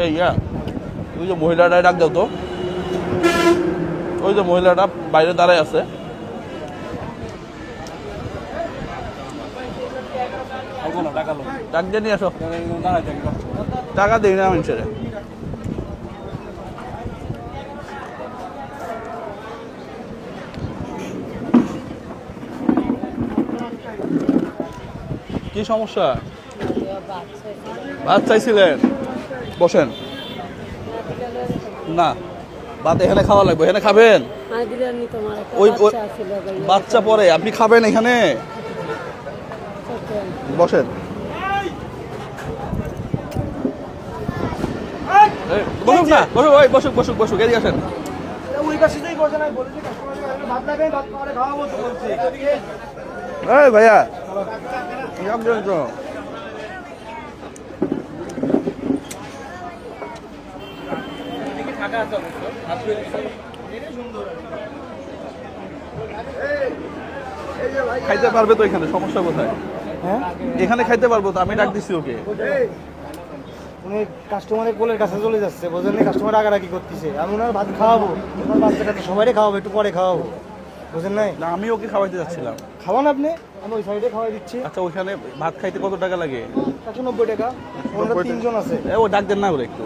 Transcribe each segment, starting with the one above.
এই, ইয়া। ওই যে মহিলাটা ডাক দাও তো। ওই যে মহিলাটা বাইরে দাঁড়ায় আছে। ডাক দিয়ে নিয়ে আসো। টাকা দিই না মানুষের কি সমস্যা? ভাত চাইছিলেন? বসেন। না ভাত এখানে খাওয়া লাগবে এখানে খাবেন? একটা ওই- বাচ্চা পরে আপনি খাবেন এখানে? বসেন। এই, বসুক না বসুক ওই বসুক বসুক বসুক এদিকে আসেন। ওই পাশে যেই বসে নাই বলেছে কাস্টমার ভাত লাগবে ভাত পরে খাওয়াবো তো বলছে এই খাইতে পারবে তো এখানে সমস্যা কোথায়? হ্যাঁ? এখানে খাইতে পারব তো আমি ডাক দিছি ওকে। উনি কাস্টমারের কোলের কাছে চলে যাচ্ছে বোঝেন না কাস্টমার আগারাগি করতেছে। আমি ওনার ভাত খাওয়াবো ওনার বাচ্চাটা তো সবাইকে খাওয়াবো একটু পরে খাওয়াবো। বুঝেন নাই? না আমি ওকে খাওয়াইতে যাচ্ছিলাম। খাওয়ান আপনি আমি ওই সাইডে খাওয়াই দিচ্ছি। আচ্ছা ওইখানে ভাত খাইতে কত টাকা লাগে? একশো নব্বই টাকা। ওনারা তিনজন আছে। ও ডাক দেন না ওরে একটু।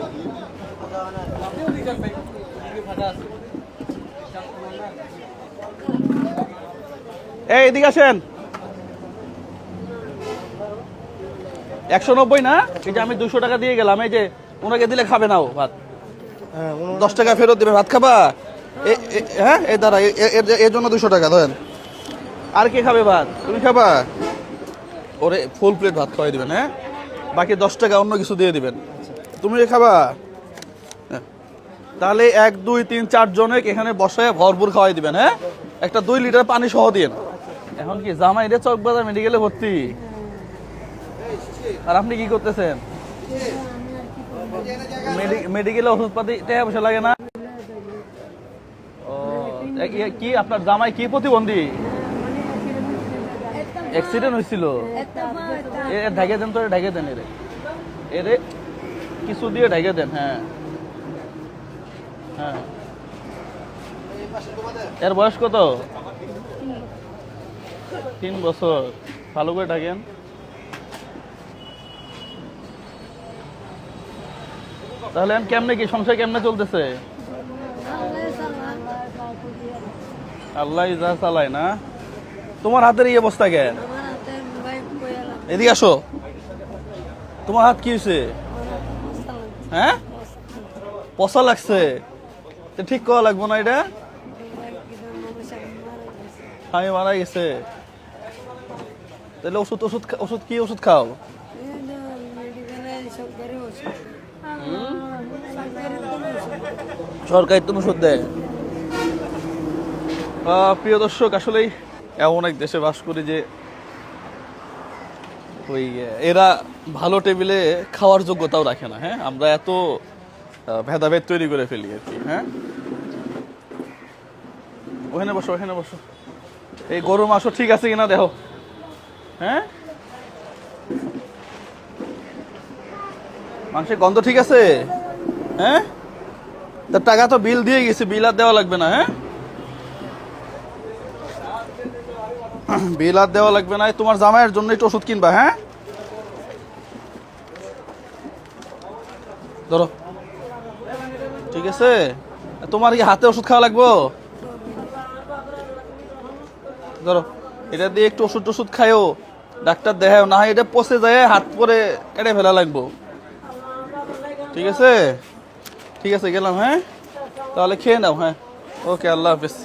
এই এদিকে আসেন। একশো নব্বই না? এটা আমি দুশো টাকা দিয়ে গেলাম। এই যে ওনাকে দিলে খাবে না ও ভাত। হ্যাঁ দশ টাকা ফেরত দেবে। ভাত খাবা? এ- হ্যাঁ এই দাঁড়া এ- এ- এর- এর জন্য দুশো টাকা ধরেন। আর কে খাবে ভাত? তুমি খাবা? ওরে ফুল প্লেট ভাত খাওয়াই দিবেন হ্যাঁ? বাকি দশ টাকা অন্য কিছু দিয়ে দিবেন। তুমি খাবা। তাহলে এক, দুই, তিন, চার জনে এখানে বসায় ভরপুর খাওয়াই দিবেন হ্যাঁ? একটা দুই লিটার পানি সহ দিন এখন কি জামাই রে চকবাজার মেডিকেলে ভর্তি? আর আপনি কি করতেছেন? মেডিকেলে ওষুধপাতি টাকা পয়সা লাগে না? ও কি আপনার জামাই কি প্রতিবন্ধী? অ্যাক্সিডেন্ট হয়েছিল এ ঢেকে দেন তো ঢেকে দেন এরে। এরে, কিছু দিয়ে ঢেকে দেন হ্যাঁ। এর বয়স কত? তিন বছর। ভালো করে ঢাকেন তাহলে কেমনে কি? সংসার কেমনে চলতেছে? আল্লাহ যা চালায় না? তোমার হাতের এই অবস্থা কেন। এদিকে আসো। তোমার হাত কি হয়েছে। হ্যাঁ। পচা লাগছে। ঠিক করা লাগবো না এটা। আমি মারা গেছে তাহলে ওষুধ ওষুধ ওষুধ কি ওষুধ খাও সরকারি ওষুধ। ওষুধ। দেয় প্রিয় দর্শক, আসলেই এমন এক দেশে বাস করি যে ওই এরা ভালো টেবিলে খাওয়ার যোগ্যতাও রাখে না হ্যাঁ আমরা এত ভেদাভেদ তৈরি করে ফেলি আর কি হ্যাঁ? ওখানে বসো ওখানে বসো। এই গরু মাংস ঠিক আছে কিনা দেখো হ্যাঁ? মাংসের গন্ধ ঠিক আছে? হ্যাঁ? তা টাকা তো বিল দিয়ে গেছে, বিল আর দেওয়া লাগবে না হ্যাঁ? বিল আর দেওয়া লাগবে না তোমার জামাইয়ের জন্য একটু ওষুধ কিনবা হ্যাঁ? ধরো। ঠিক আছে? তোমার কি হাতে ওষুধ খাওয়া লাগবো? ধরো, এটা দিয়ে একটু ওষুধ টষুধ খায়ও ডাক্তার দেখাও না এটা পচে যায়, হাত পরে কেটে ফেলা লাগবো। ঠিক আছে? ঠিক আছে, গেলাম হ্যাঁ? তাহলে খেয়ে নাও হ্যাঁ? ওকে, আল্লাহ হাফিজ।